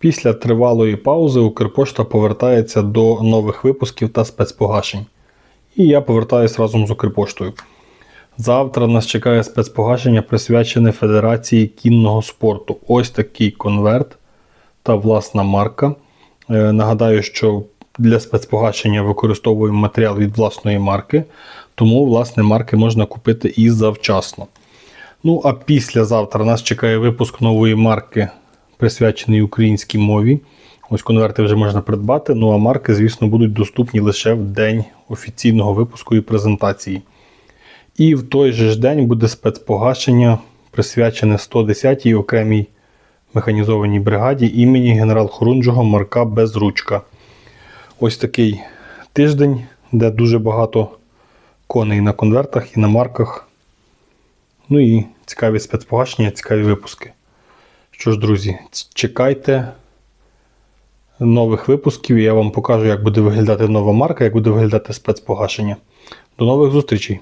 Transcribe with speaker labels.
Speaker 1: Після тривалої паузи Укрпошта повертається до нових випусків та спецпогашень. І я повертаюсь разом з Укрпоштою. Завтра нас чекає спецпогашення, присвячене Федерації кінного спорту. Ось такий конверт та власна марка. Е, Нагадаю, що для спецпогашення використовуємо матеріал від власної марки, тому власне марки можна купити і завчасно. Ну а післязавтра нас чекає випуск нової марки, присвячений українській мові. Ось конверти вже можна придбати. Ну а марки, звісно, будуть доступні лише в день офіційного випуску і презентації. І в той же ж день буде спецпогашення, присвячене 110-й окремій механізованій бригаді імені генерал-хорунжого Марка Безручка. Ось такий тиждень, де дуже багато коней на конвертах і на марках. Ну і цікаві спецпогашення, цікаві випуски. Що ж, друзі, чекайте нових випусків. і Я вам покажу, як буде виглядати нова марка, як буде виглядати спецпогашення. До нових зустрічей!